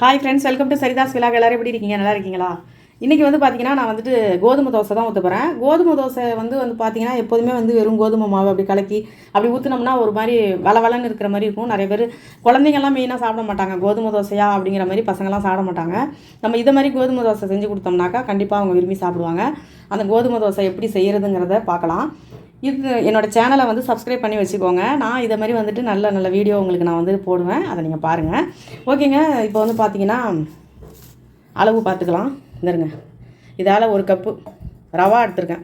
Hi friends welcome to Saritha's விழா எல்லாரும் எப்படி இருக்கீங்க? நல்லா இருக்கீங்களா? இன்றைக்கி வந்து பார்த்தீங்கன்னா நான் வந்துட்டு கோதுமை தோசை தான் ஊற்ற போகிறேன் கோதுமை தோசை வந்து வந்து பார்த்தீங்கன்னா எப்போதுமே வந்து வெறும் கோதுமை மாவு அப்படி கலக்கி அப்படி ஊற்றினோம்னா ஒரு மாதிரி வளவலன்னு இருக்கிற மாதிரி இருக்கும். நிறைய பேர் குழந்தைங்கள்லாம் மெயினாக சாப்பிட மாட்டாங்க. கோதுமை தோசையா அப்படிங்கிற மாதிரி பசங்கள்லாம் சாப்பிட மாட்டாங்க. நம்ம இதை மாதிரி கோதுமை தோசை செஞ்சு கொடுத்தோம்னாக்கா கண்டிப்பாக அவங்க விரும்பி சாப்பிடுவாங்க. அந்த கோதுமை தோசை எப்படி செய்கிறதுங்கிறத பார்க்கலாம். இது என்னோடய சேனலை வந்து சப்ஸ்கிரைப் பண்ணி வச்சுக்கோங்க. நான் இதை மாதிரி வந்துட்டு நல்ல நல்ல வீடியோ உங்களுக்கு நான் வந்து போடுவேன். அதை நீங்கள் பாருங்கள் ஓகேங்க இப்போ வந்து பார்த்தீங்கன்னா அளவு பார்த்துக்கலாம். இந்தருங்க. இதால் ஒரு கப்பு ரவா எடுத்திருக்கேன்.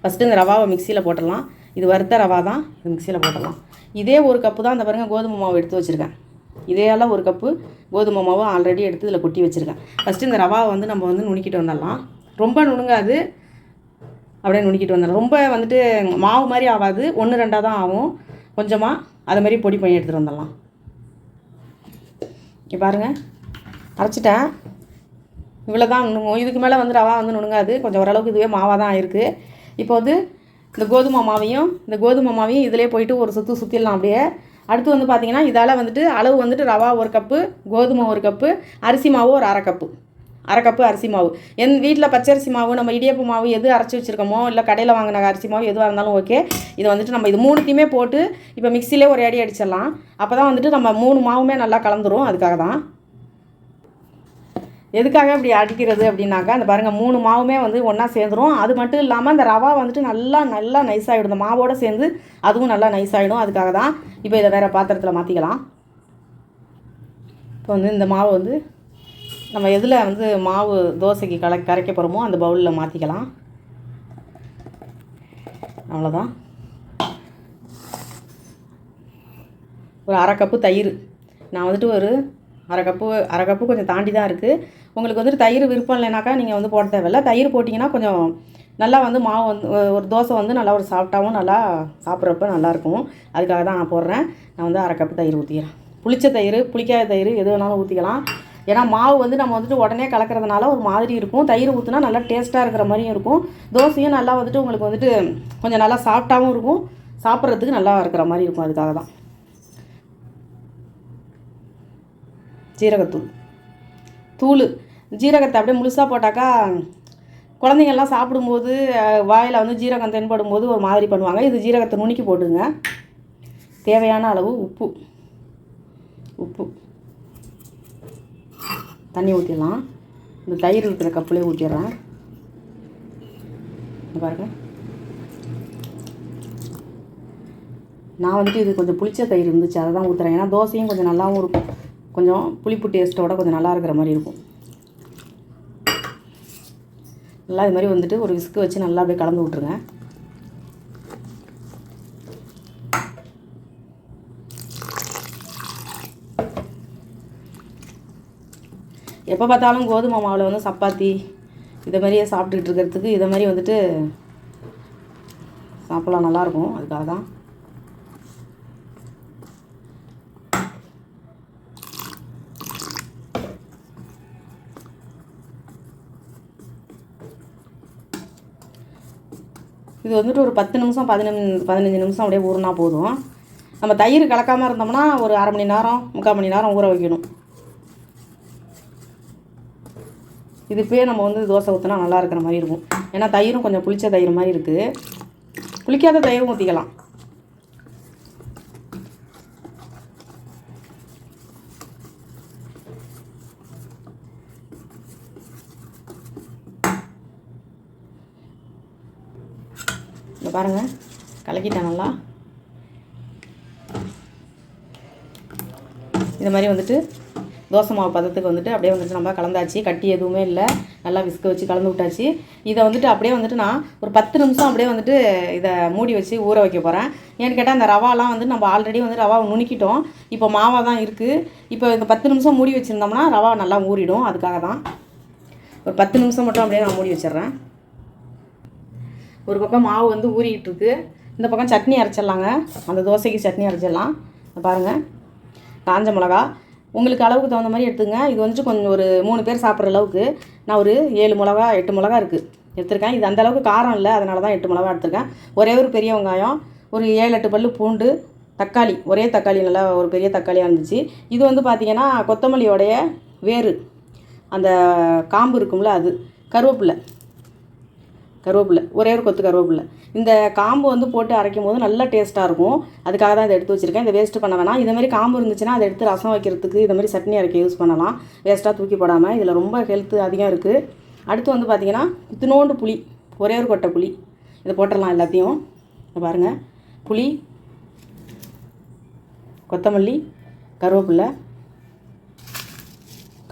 ஃபஸ்ட்டு இந்த ரவாவை மிக்சியில் போட்டுடலாம். இது வறுத்த ரவா தான். இது மிக்சியில் போட்டுடலாம். இதே ஒரு கப்பு தான் இந்த பாருங்கள் கோதுமை மாவு எடுத்து வச்சுருக்கேன். இதையால் ஒரு கப்பு கோதுமை மாவு ஆல்ரெடி எடுத்து இதில் கொட்டி வச்சுருக்கேன். ஃபஸ்ட்டு இந்த ரவாவை வந்து நம்ம வந்து நுணுக்கிட்டு வந்துடலாம். ரொம்ப நுணுங்காது. அப்படியே நுணுக்கிட்டு வந்துடலாம் ரொம்ப வந்துட்டு மாவு மாதிரி ஆகாது. ஒன்று ரெண்டாக தான் ஆகும். கொஞ்சமாக அதை மாதிரி பொடி பண்ணி எடுத்துகிட்டு வந்துடலாம். இங்கே பாருங்கள் அரைச்சிட்டேன் இவ்வளோ தான் நுணுங்கும். இதுக்கு மேலே வந்து ரவா வந்து நுணுங்காது. கொஞ்சம் ஓரளவுக்கு இதுவே மாவாக தான் இருக்குது இப்போ வந்து இந்த கோதுமை மாவையும் இந்த கோதுமை மாவையும் இதிலே போயிட்டு ஒரு சுற்று சுற்றிடலாம் அப்படியே. அடுத்து வந்து பார்த்திங்கன்னா இதால் வந்துட்டு அளவு வந்துட்டு ரவா ஒரு கப்பு கோதுமை ஒரு கப்பு அரிசி மாவு ஒரு அரை கப்பு. அரை கப்பு அரிசி மாவு. என் வீட்டில் பச்சரிசி மாவு நம்ம இடியப்பு மாவு எது அரைச்சி வச்சுருக்கோமோ இல்லை கடையில் வாங்கின அரிசி மாவு எதுவாக இருந்தாலும் ஓகே இது வந்துட்டு நம்ம இது மூணுத்தையுமே போட்டு இப்போ மிக்சிலே ஒரு அடி அடிச்சிடலாம். அப்போ தான் வந்துட்டு நம்ம மூணு மாவுமே நல்லா கலந்துரும். அதுக்காக தான். எதுக்காக இப்படி அடிக்கிறது அப்படின்னாக்கா அந்த பாருங்கள் மூணு மாவுமே வந்து ஒன்றா சேர்ந்துரும். அது மட்டும் இல்லாமல் அந்த ரவா வந்துட்டு நல்லா நல்லா நைஸ் ஆகிடும் இந்த மாவோடு சேர்ந்து அதுவும் நல்லா நைஸ் ஆகிடும் அதுக்காக தான் இப்போ இதை வேறு பாத்திரத்தில் மாற்றிக்கலாம் இப்போ வந்து இந்த மாவு வந்து நம்ம எதில் வந்து மாவு தோசைக்கு கல கரைக்க போகிறோமோ அந்த பவுலில் மாற்றிக்கலாம் அவ்வளோதான் ஒரு அரை கப்பு தயிர். நான் வந்துட்டு ஒரு அரை கப்பு அரை கப்பு கொஞ்சம் தாண்டி தான் இருக்குது உங்களுக்கு வந்துட்டு தயிர் விருப்பம் இல்லைனாக்கா நீங்கள் வந்து போட தேவையில்ல. தயிர் போட்டிங்கன்னா கொஞ்சம் நல்லா வந்து மாவு வந்து ஒரு தோசை வந்து நல்லா ஒரு சாஃப்டாகவும் நல்லா சாப்பிட்றப்ப நல்லாயிருக்கும் அதுக்காக தான் நான் போடுறேன். நான் வந்து அரை கப்பு தயிர் ஊற்றிக்கிறேன் புளிச்ச தயிர் புளிக்காத தயிர் எது வேணாலும் ஊற்றிக்கலாம் ஏன்னா மாவு வந்து நம்ம வந்துட்டு உடனே கலக்கிறதுனால ஒரு மாதிரி இருக்கும். தயிர் ஊற்றுனா நல்லா டேஸ்ட்டாக இருக்கிற மாதிரியும் இருக்கும். தோசையும் நல்லா வந்துட்டு உங்களுக்கு வந்துட்டு கொஞ்சம் நல்லா சாஃப்டாகவும் இருக்கும். சாப்பிட்றதுக்கு நல்லா இருக்கிற மாதிரி இருக்கும் அதுக்காக தான். ஜீரகத்தூள். தூள். ஜீரகத்தை அப்படியே முழுசாக போட்டாக்கா குழந்தைங்கள்லாம் சாப்பிடும்போது வாயில் வந்து ஜீரகம் தென்படும் போது ஒரு மாதிரி பண்ணுவாங்க. இது ஜீரகத்தை நுணுக்கி போட்டுங்க. தேவையான அளவு உப்பு. உப்பு. தண்ணி ஊற்றிடலாம் இந்த தயிர் இருக்கிற கப்புலேயே ஊற்றிடுறேன் பாருங்கள் நான் வந்துட்டு இது கொஞ்சம் புளிச்ச தயிர் இருந்துச்சு அதை தான் ஊற்றுறேன் ஏன்னா தோசையும் கொஞ்சம் நல்லாவும் இருக்கும். கொஞ்சம் புளிப்பு டேஸ்ட்டோட கொஞ்சம் நல்லா இருக்கிற மாதிரி இருக்கும். நல்லா இது மாதிரி வந்துட்டு ஒரு விஸ்க்கு வச்சு நல்லா அப்படியே கலந்து விட்ருங்க எப்போ பார்த்தாலும் கோதுமை மாவில் வந்து சப்பாத்தி இதை மாதிரியே சாப்பிட்டுட்டு இருக்கிறதுக்கு இதை மாதிரி வந்துட்டு சாப்பிட்லாம் நல்லாயிருக்கும் அதுக்காக தான். இது வந்துட்டு ஒரு பத்து நிமிஷம் பதினஞ்சு பதினஞ்சு நிமிஷம் அப்படியே ஊறினா போதும். நம்ம தயிர் கலக்காமல் இருந்தோம்னா ஒரு அரை மணி நேரம் முக்கால் மணி நேரம் ஊற வைக்கணும். இது நம்ம வந்து தோசை ஊற்றினா நல்லா இருக்கிற மாதிரி இருக்கும். ஏன்னா தயிரும் கொஞ்சம் புளிச்ச தயிர் மாதிரி இருக்குது புளிக்காத தயிரும் ஊற்றிக்கலாம் இங்கே பாருங்கள் கலக்கிட்டேன் நல்லா? இந்த மாதிரி வந்துட்டு தோசை மாவு பதத்துக்கு வந்துட்டு அப்படியே வந்துட்டு நம்ம கலந்தாச்சு. கட்டி எதுவுமே இல்லை. நல்லா விஸ்க வச்சு கலந்து விட்டாச்சு. இதை வந்துட்டு அப்படியே வந்துட்டு நான் ஒரு பத்து நிமிஷம் அப்படியே வந்துட்டு இதை மூடி வச்சு ஊற வைக்க போகிறேன் ஏன்னு கேட்டால் அந்த ரவாலாம் வந்து நம்ம ஆல்ரெடி வந்து ரவாவை நுணுக்கிட்டோம். இப்போ மாவாக தான் இருக்குது இப்போ இந்த பத்து நிமிஷம் மூடி வச்சுருந்தோம்னா ரவா நல்லா ஊறிடும். அதுக்காக தான். ஒரு பத்து நிமிஷம் மட்டும் அப்படியே நான் மூடி வச்சிடுறேன். ஒரு பக்கம் மாவு வந்து ஊறிக்கிட்டு இருக்கு. இந்த பக்கம் சட்னி அரைச்சிடலாங்க. அந்த தோசைக்கு சட்னி அரைச்சிடலாம். பாருங்கள் காஞ்ச மிளகா. உங்களுக்கு அளவுக்கு தகுந்த மாதிரி எடுத்துங்க. இது வந்துட்டு கொஞ்சம் ஒரு மூணு பேர் சாப்பிட்ற அளவுக்கு. நான் ஒரு ஏழு மிளகா எட்டு மிளகா இருக்குது எடுத்திருக்கேன். இது அந்த அளவுக்கு காரம் இல்லை. அதனால தான் எட்டு மிளகா எடுத்திருக்கேன். ஒரே ஒரு பெரிய வெங்காயம் ஒரு ஏழு எட்டு பல்லு பூண்டு தக்காளி. ஒரே தக்காளி நல்லா ஒரு பெரிய தக்காளியாக இருந்துச்சு. இது வந்து பார்த்திங்கன்னா கொத்தமல்லியோடைய வேறு அந்த காம்பு இருக்கும்ல அது. கருவேப்பில்லை கருவேப்பிலை ஒரே ஒரு கொத்து கருவேப்பிலை. இந்த காம்பு வந்து போட்டு அரைக்கும் போது நல்ல டேஸ்ட்டாக இருக்கும். அதுக்காக தான் இதை எடுத்து வச்சுருக்கேன். இதை வேஸ்ட்டு பண்ண வேணாம். இதே மாதிரி காம்பு இருந்துச்சுன்னா அதை எடுத்து ரசம் வைக்கிறதுக்கு இந்த மாதிரி சட்னி அரைக்க யூஸ் பண்ணலாம். வேஸ்ட்டாக தூக்கி போடாமல் இதில் ரொம்ப ஹெல்த்து அதிகம் இருக்குது அடுத்து வந்து பார்த்திங்கன்னா இத்தினோண்டு புளி ஒரே ஒரு கொட்டை புளி. இதை போட்டுடலாம் எல்லாத்தையும். இதை பாருங்கள் புளி கொத்தமல்லி கருவேப்பிலை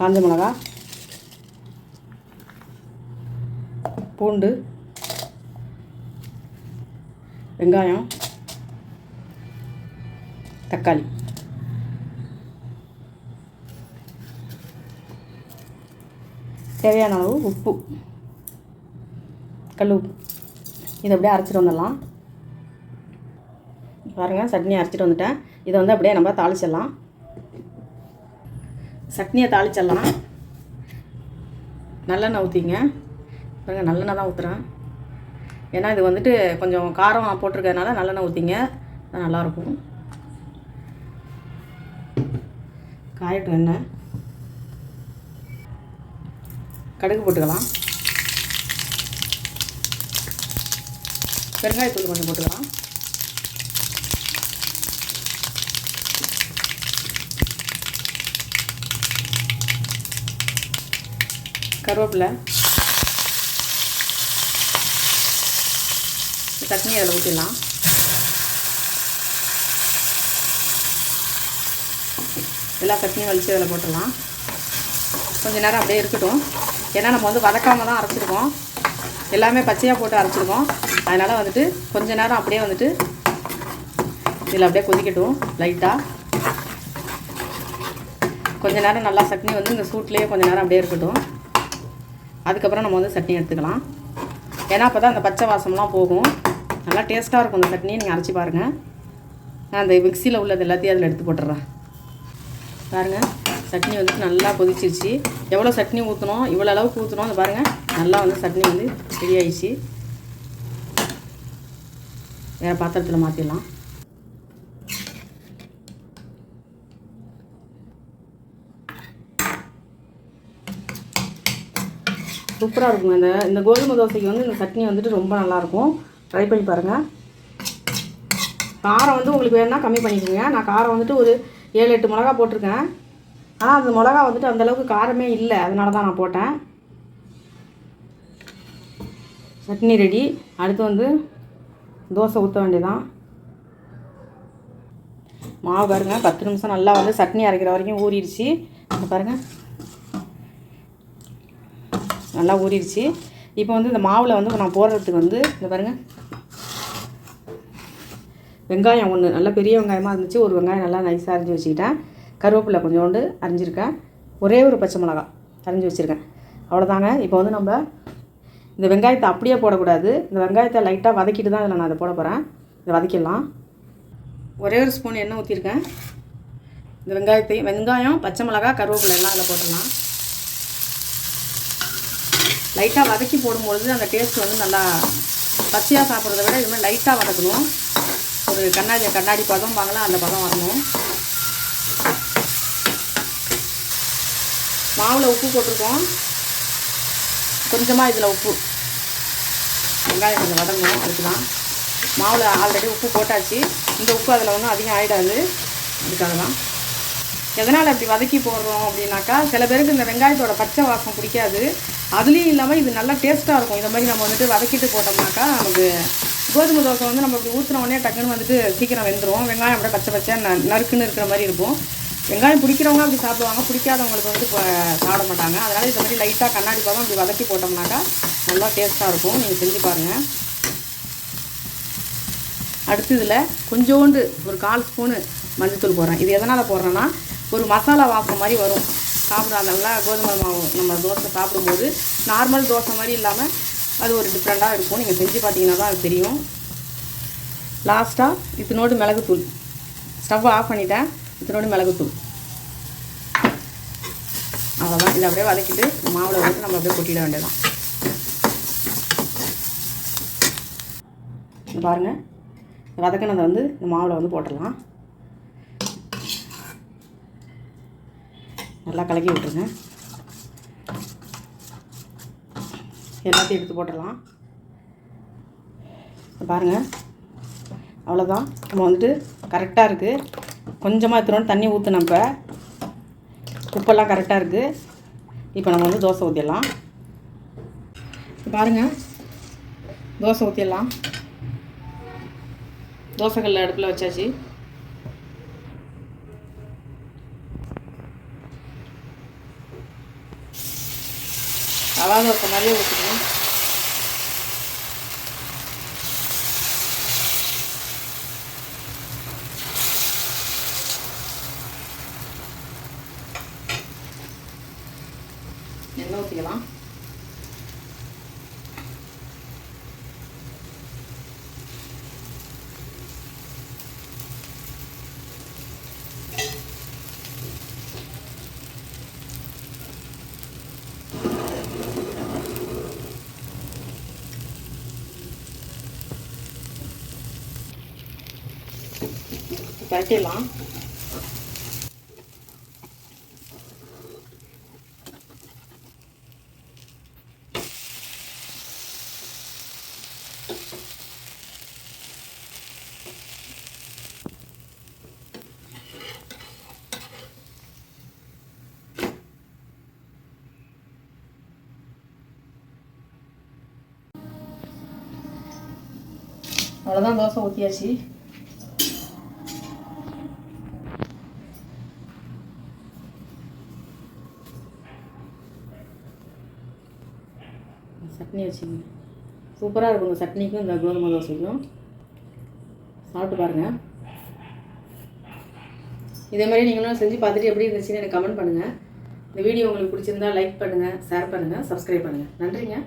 காஞ்ச மிளகா பூண்டு வெங்காயம் தக்காளி. தேவையான அளவு உப்பு கல் உப்பு. இதை அப்படியே அரைச்சிட்டு வந்துடலாம். பாருங்கள் சட்னி அரைச்சிட்டு வந்துட்டேன். இதை வந்து அப்படியே நம்ம தாளிச்சிடலாம். சட்னியை தாளிச்சிடலாம். நல்லெண்ணெய் ஊற்றிங்க பாருங்கள் நல்லெண்ணெய் தான் ஊற்றுறேன் ஏன்னா இது வந்துட்டு கொஞ்சம் காரம் போட்டிருக்கறதுனால நல்லெண்ணெய் ஊற்றிங்க நல்லாயிருக்கும். காயட்டும் எண்ணெய். கடுகு போட்டுக்கலாம். பெருங்காயத்தூள் கொஞ்சம் போட்டுக்கலாம். கருவேப்பிலை. சட்னி அதில் ஊற்றிடலாம் எல்லா சட்னியும் வலிச்சு அதில் போட்டுடலாம். கொஞ்ச நேரம் அப்படியே இருக்கட்டும். ஏன்னா நம்ம வந்து வதக்காம தான் அரைச்சிருக்கோம். எல்லாமே பச்சையாக போட்டு அரைச்சிருக்கோம். அதனால் வந்துட்டு கொஞ்ச நேரம் அப்படியே வந்துட்டு இதில் அப்படியே கொதிக்கட்டும் லைட்டாக கொஞ்ச நேரம் நல்லா சட்னி வந்து இந்த சூட்லேயே கொஞ்சம் நேரம் அப்படியே இருக்கட்டும். அதுக்கப்புறம் நம்ம வந்து சட்னி எடுத்துக்கலாம். ஏன்னா அப்போ தான் அந்த பச்சை வாசம்லாம் போகும். நல்லா டேஸ்ட்டாக இருக்கும் இந்த சட்னி நீங்கள் அரைச்சி பாருங்கள் நான் அந்த மிக்சியில் உள்ளது எல்லாத்தையும் அதில் எடுத்து போட்டுறேன். பாருங்கள் சட்னி வந்துட்டு நல்லா கொதிச்சிருச்சு. எவ்வளோ சட்னி ஊற்றணும் இவ்வளோ அளவுக்கு ஊற்றணும் அது பாருங்கள் நல்லா வந்து சட்னி வந்து ரெடி ஆயிடுச்சு. வேறு பாத்திரத்தில் மாற்றிடலாம் சூப்பராக இருக்குங்க இந்த இந்த கோதுமை தோசைக்கு வந்து இந்த சட்னி வந்துட்டு ரொம்ப நல்லாயிருக்கும் ட்ரை பண்ணி பாருங்கள் காரம் வந்து உங்களுக்கு வேணும்னா கம்மி பண்ணிக்கோங்க. நான் காரம் வந்துட்டு ஒரு ஏழு எட்டு மிளகா போட்டிருக்கேன். ஆனால் அந்த மிளகா வந்துட்டு அந்தளவுக்கு காரமே இல்லை. அதனால தான் நான் போட்டேன். சட்னி ரெடி. அடுத்து வந்து தோசை ஊற்ற வேண்டியதான் மாவு பாருங்கள் பத்து நிமிஷம் நல்லா வந்து சட்னி அரைக்கிற வரைக்கும் ஊறிடுச்சு. இங்க பாருங்கள் நல்லா ஊறிடுச்சு. இப்போ வந்து இந்த மாவில் வந்து நான் போடுறதுக்கு வந்து இந்த பாருங்கள் வெங்காயம் ஒன்று நல்லா பெரிய வெங்காயமாக இருந்துச்சு. ஒரு வெங்காயம் நல்லா நைஸாக அரிஞ்சு வச்சுக்கிட்டேன். கருவேப்பிலை கொஞ்சோண்டு அரிஞ்சிருக்கேன். ஒரே ஒரு பச்சை மிளகா அரிஞ்சு வச்சுருக்கேன். அவ்வளோதாங்க இப்போ வந்து நம்ம இந்த வெங்காயத்தை அப்படியே போடக்கூடாது. இந்த வெங்காயத்தை லைட்டாக வதக்கிட்டு தான் இதில் நான் அதை போட போகிறேன் இதை வதக்கிடலாம். ஒரே ஒரு ஸ்பூன் எண்ணெய் ஊற்றிருக்கேன் இந்த வெங்காயத்தையும் வெங்காயம் பச்சை மிளகா கருவேப்பிலை எல்லாம் அதில் போட்டுடலாம். லைட்டாக வதக்கி போடும்பொழுது அந்த டேஸ்ட் வந்து நல்லா பச்சையாக சாப்பிட்றத விட இது மாதிரி லைட்டாக வதக்கணும். ஒரு கண்ணாடி கண்ணாடி பதம் வாங்கலாம் அந்த பதம் வரணும். மாவில் உப்பு போட்டிருக்கோம். கொஞ்சமாக இதில் உப்பு. வெங்காயம் கொஞ்சம் வதங்கணும் அதுக்கு தான் மாவில் ஆல்ரெடி உப்பு போட்டாச்சு. இந்த உப்பு அதில் ஒன்றும் அதிகம் ஆகிடாது அதுக்காக தான் எதனால் அப்படி வதக்கி போடுறோம் அப்படின்னாக்கா சில பேருக்கு இந்த வெங்காயத்தோட பச்சை வாசம் பிடிக்காது. அதுலேயும் இல்லாமல் இது நல்லா டேஸ்ட்டாக இருக்கும். இந்த மாதிரி நம்ம வந்துட்டு வதக்கிட்டு போட்டோம்னாக்கா நமக்கு கோதுமை தோசை வந்து நம்ம இப்படி ஊற்றின உடனே டக்குன்னு வந்துட்டு சீக்கிரம் வெந்துடும் வெங்காயம் அப்படியே பச்சை பச்சை ந நறுக்குன்னு இருக்கிற மாதிரி இருக்கும். வெங்காயம் பிடிக்கிறவங்க அப்படி சாப்பிடுவாங்க. பிடிக்காதவங்களுக்கு வந்து இப்போ சாப்பிட மாட்டாங்க. அதனால் இந்த மாதிரி லைட்டாக கண்ணாடி பாதம் இப்படி வதக்கி போட்டோம்னாக்கா நல்லா டேஸ்ட்டாக இருக்கும். நீங்கள் செஞ்சு பாருங்கள் அடுத்து இதில் கொஞ்சோண்டு ஒரு கால் ஸ்பூனு மஞ்சத்தூள் போடுறேன். இது எதனால் போடுறேன்னா ஒரு மசாலா வாசம் மாதிரி வரும். சாப்பிடாதவங்கள கோதுமை மாவு நம்ம தோசை சாப்பிடும்போது நார்மல் தோசை மாதிரி இல்லாமல் அது ஒரு டிஃப்ரெண்ட்டாக இருக்கும். நீங்கள் செஞ்சு பார்த்தீங்கன்னா தான் அது தெரியும். லாஸ்ட்டாக இத்தினோடு மிளகுத்தூள். ஸ்டவ் ஆஃப் பண்ணிட்டேன். இத்தினோடு மிளகுத்தூள். அவ்வளோதான் இதை அப்படியே வதக்கிட்டு மாவில் வந்து நம்ம அப்படியே கொட்டிட வேண்டியதான் பாருங்கள் வதக்கினதை வந்து இந்த மாவில் வந்து போட்டுடலாம். நல்லா கலக்கி விட்டுருங்க. எல்லாத்தையும் எடுத்து போட்டுடலாம். பாருங்கள் அவ்வளோதான் நம்ம வந்துட்டு கரெக்டாக இருக்குது கொஞ்சமாக எடுத்துகிட்டு தண்ணி ஊற்றினோம் இப்போ. உப்பெல்லாம் கரெக்டாக இருக்குது இப்போ நம்ம வந்து தோசை ஊற்றிடலாம் பாருங்கள் தோசை ஊற்றிடலாம் தோசைக்கல்ல அடுப்பில் வச்சாச்சு. ரவா தோசை மாதிரியே ஊற்றிக்கணும் எண்ணெய் ஊற்றிக்கலாம் தட்டிடலாம் அவ்வளோதான் தோசை ஊற்றியாச்சு சட்னி வச்சுங்க. சூப்பராக இருக்கும் இந்த சட்னிக்கும் இந்த கோதுமை தோசைக்கும். சாப்பிட்டு பாருங்கள் இதே மாதிரி நீங்களும் செஞ்சு பார்த்துட்டு எப்படி இருந்துச்சுன்னு எனக்கு கமெண்ட் பண்ணுங்கள் இந்த வீடியோ உங்களுக்கு பிடிச்சிருந்தா லைக் பண்ணுங்கள் ஷேர் பண்ணுங்கள் சப்ஸ்கிரைப் பண்ணுங்கள் நன்றிங்க.